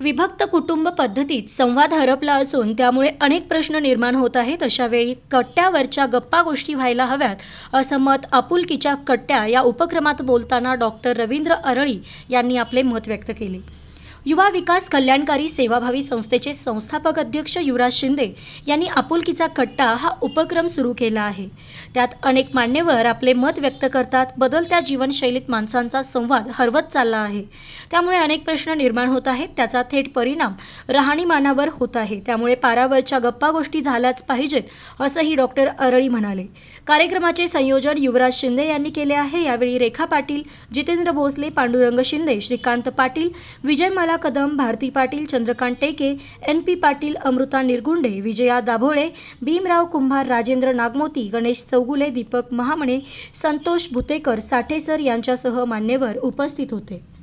विभक्त कुटुंब पद्धतीत संवाद हरपला असून त्यामुळे अनेक प्रश्न निर्माण होत आहेत. अशा वेळी कट्ट्यावरच्या गप्पा गोष्टी व्हायला हव्यात असं मत आपुलकीच्या कट्ट्या या उपक्रमात बोलताना डॉक्टर रवींद्र अरळी यांनी आपले मत व्यक्त केले. युवा विकास कल्याणकारी सेवाभावी संस्थेचे संस्थापक अध्यक्ष युवराज शिंदे यांनी आपुलकीचा कट्टा हा उपक्रम सुरू केला आहे. त्यात अनेक मान्यवर आपले मत व्यक्त करतात बदलत्या जीवनशैलीत माणसांचा संवाद हरवत चालला आहे. त्यामुळे अनेक प्रश्न निर्माण होत आहेत त्याचा थेट परिणाम राहणीमानावर होत आहे. त्यामुळे पारावरच्या गप्पा गोष्टी झाल्याच पाहिजेत असंही डॉक्टर अरळी म्हणाले. कार्यक्रमाचे संयोजन युवराज शिंदे यांनी केले आहे. यावेळी रेखा पाटील जितेंद्र भोसले पांडुरंग शिंदे श्रीकांत पाटील विजयमाला कदम भारती पाटील चंद्रकांत टेके एन पी पाटील अमृता निरगुंडे विजया दाभोळे भीमराव कुंभार राजेंद्र नागमोती गणेश चौगुले दीपक महामणे संतोष भुतेकर साठेसर यांच्यासह मान्यवर उपस्थित होते.